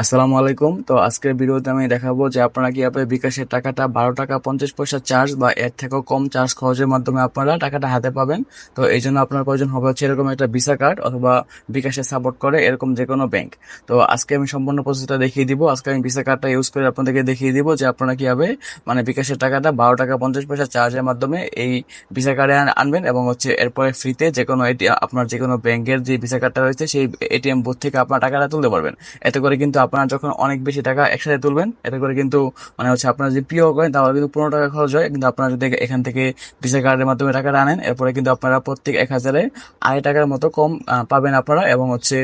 আসসালামু আলাইকুম। তো আজকের ভিডিওতে আমি দেখাবো যে আপনারা কীভাবে বিকাশের টাকাটা বারো টাকা পঞ্চাশ পয়সা চার্জ বা এর থেকেও কম চার্জ খরচের মাধ্যমে আপনারা টাকাটা হাতে পাবেন। তো এই জন্য আপনার প্রয়োজন হবে হচ্ছে এরকম একটা ভিসা কার্ড অথবা বিকাশে সাপোর্ট করে এরকম যে কোনো ব্যাংক তো আজকে আমি সম্পূর্ণ প্রসেসটা দেখিয়ে দিব। আজকে আমি ভিসা কার্ডটা ইউজ করে আপনাদেরকে দেখিয়ে দিব যে আপনারা কীভাবে মানে বিকাশের টাকাটা বারো টাকা পঞ্চাশ পয়সা চার্জের মাধ্যমে এই ভিসা কার্ডে আনবেন এবং হচ্ছে এরপরে ফ্রিতে যে কোনো আপনার যে কোনো ব্যাংকের যে ভিসা কার্ডটা রয়েছে সেই এটিএম বুথ থেকে আপনার টাকাটা তুলতে পারবেন। এতে করে কিন্তু আপনারা যখন অনেক বেশি টাকা একসাথে তুলবেন, এতে করে কিন্তু মানে হচ্ছে আপনারা যদি প্রিয় করেন, তাহলে কিন্তু পনেরো টাকা খরচ হয়। কিন্তু আপনারা যদি এখান থেকে ভিসা কার্ডের মাধ্যমে টাকাটা আনেন, এরপরে কিন্তু আপনারা প্রত্যেক এক হাজারে আড়াই টাকার মতো কম পাবেন আপনারা এবং হচ্ছে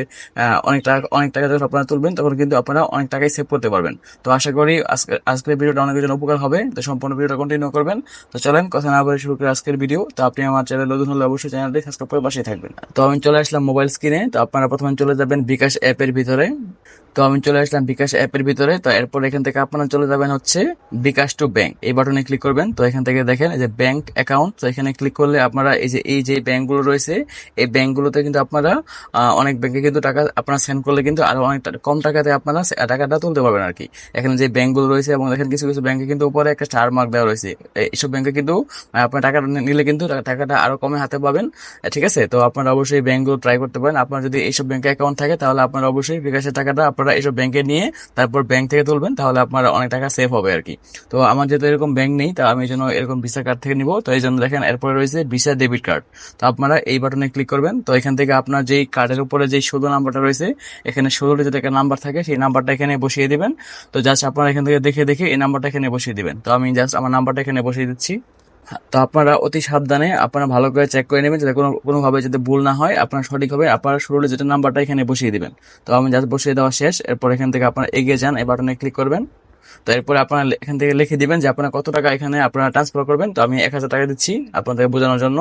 অনেক টাকা অনেক টাকা যখন আপনারা তুলবেন, তখন কিন্তু আপনারা অনেক টাকাই সেভ করতে পারবেন। তো আশা করি আজকে, আজকের ভিডিওটা অনেক জন উপকার হবে। তো সম্পূর্ণ ভিডিওটা কন্টিনিউ করবেন। তো চলেন, কথা না বলে শুরু করে আজকের ভিডিও তো আপনি আমার চ্যানেল নতুন হলে অবশ্যই চ্যানেলটি সাবস্ক্রাইব করে পাশে থাকবেন। তো আমি চলে আসলাম মোবাইল স্ক্রিনে তো আপনারা প্রথমে চলে যাবেন বিকাশ অ্যাপের ভিতরে। তো আমি চলে আসলাম বিকাশ অ্যাপের ভিতরে। তো এরপর এখান থেকে আপনারা চলে যাবেন হচ্ছে বিকাশ টু ব্যাংক। এই বাটনে ক্লিক করবেন। তো এখান থেকে দেখেন এই যে ব্যাংক অ্যাকাউন্ট। তো এখানে ক্লিক করলে আপনারা এই যে এই যে ব্যাংকগুলো রয়েছে, এই ব্যাংকগুলোতে কিন্তু আপনারা অনেক ব্যাংকে কিন্তু টাকা আপনারা সেন্ড করলে কিন্তু আরও অনেক কম টাকাতে আপনারা টাকাটা তুলতে পারবেন আর কি এখানে যে ব্যাংকগুলো রয়েছে এবং দেখেন কিছু কিছু ব্যাংকে কিন্তু উপরে একটা স্টার মার্ক দেওয়া রয়েছে। এইসব ব্যাংকে কিন্তু আপনার টাকাটা নিলে কিন্তু টাকাটা আরও কমে হাতে পাবেন। ঠিক আছে? তো আপনারা অবশ্যই ব্যাংকগুলো ট্রাই করতে পারেন। আপনার যদি এইসব ব্যাংকে অ্যাকাউন্ট থাকে, তাহলে আপনারা অবশ্যই বিকাশের টাকাটা আপনারা এইসব ব্যাংকে নিয়ে তারপর ব্যাংক থেকে তুলবেন, তাহলে আপনার অনেক টাকা সেভ হবে আর কি। তো আমার যেহেতু এরকম ব্যাংক নেই, তা আমি জন্য এরকম ভিসা কার্ড থেকে নিব। তো এই জন্য দেখেন, এরপরে রয়েছে ভিসা ডেবিট কার্ড তো আপনারা এই বাটনে ক্লিক করবেন। তো এখান থেকে আপনার যেই কার্ডের উপরে যেই ষোলো নাম্বারটা রয়েছে, এখানে ষোলোটি যদি একটা নাম্বার থাকে, সেই নাম্বারটা এখানে বসিয়ে দিবেন। তো জাস্ট আপনারা এখান থেকে দেখে দেখে এই নাম্বারটা এখানে বসিয়ে দিবেন। তো আমি জাস্ট আমার নাম্বারটা এখানে বসিয়ে দিচ্ছি। তো আপনারা অতি সাবধানে আপনারা ভালো করে চেক করে নেবেন যাতে কোনো, কোনোভাবে যাতে ভুল না হয়, আপনারা সঠিকভাবে আপনারা শরীরে যেটা নাম্বারটা এখানে বসিয়ে দেবেন। তো আমি জাস্ট বসিয়ে দেওয়া শেষ, এরপর এখান থেকে আপনারা এগিয়ে যান, এই বাটনে ক্লিক করবেন। তো এরপরে আপনারা এখান থেকে লিখে দিবেন যে আপনারা কত টাকা এখানে আপনারা ট্রান্সফার করবেন। তো আমি এক হাজার টাকা দিচ্ছি আপনাদের বোঝানোর জন্য।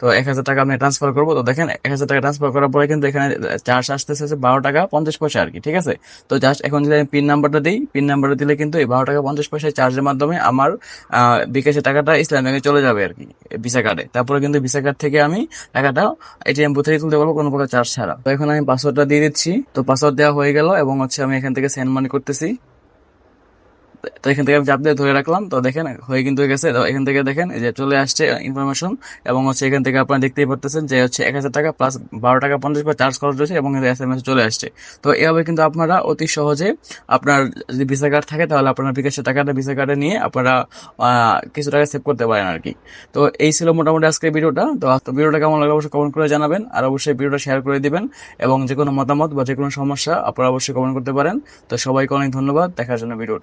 তো এক হাজার টাকা আমি ট্রান্সফার করব। তো দেখেন, এক হাজার টাকা ট্রান্সফার করার পরে কিন্তু এখানে চার্জ আসতেছে হচ্ছে বারো টাকা পঞ্চাশ পয়সা আর কি, ঠিক আছে? তো জাস্ট এখন যদি আমি পিন নাম্বারটা দিই পিন নাম্বারটা দিলে কিন্তু এই বারো টাকা পঞ্চাশ পয়সা চার্জের মাধ্যমে আমার বিকাশের টাকাটা ইসলাম ব্যাংকে চলে যাবে আর কি ভিসা কার্ডে তারপরে কিন্তু ভিসা কার্ড থেকে আমি টাকাটা এটিএম বুথে তুলতে পারব কোনো প্রকার চার্জ ছাড়া। তো এখন আমি পাসওয়ার্ডটা দিয়ে দিচ্ছি। তো পাসওয়ার্ড দেওয়া হয়ে গেল এবং হচ্ছে আমি এখান থেকে সেন্ড মানি করতেছি। তো এখান থেকে আমি চাপ দিয়ে ধরে রাখলাম। তো দেখেন, হয়ে কিন্তু হয়ে গেছে। তো এখান থেকে দেখেন, এই যে চলে আসছে ইনফরমেশন এবং হচ্ছে এখান থেকে আপনারা দেখতেই পারতেছেন যে হচ্ছে এক হাজার টাকা প্লাস বারো টাকা পঞ্চাশ পয়সা চার্জ খরচ রয়েছে এবং এস এম এস চলে আসছে। তো এভাবে কিন্তু আপনারা অতি সহজে আপনার যদি ভিসা কার্ড থাকে, তাহলে আপনার বিকাশের টাকাটা ভিসা কার্ডে নিয়ে আপনারা কিছু টাকা সেভ করতে পারেন আর কি। তো এই ছিল মোটামুটি আজকের ভিডিওটা। তো ভিডিওটা কেমন লাগল অবশ্যই কমেন্ট করে জানাবেন আর অবশ্যই ভিডিওটা শেয়ার করে দিবেন এবং যে কোনো মতামত বা যে কোনো সমস্যা আপনারা অবশ্যই কমেন্ট করতে পারেন। তো সবাইকে অনেক ধন্যবাদ। দেখার জন্য ভিডিওটা।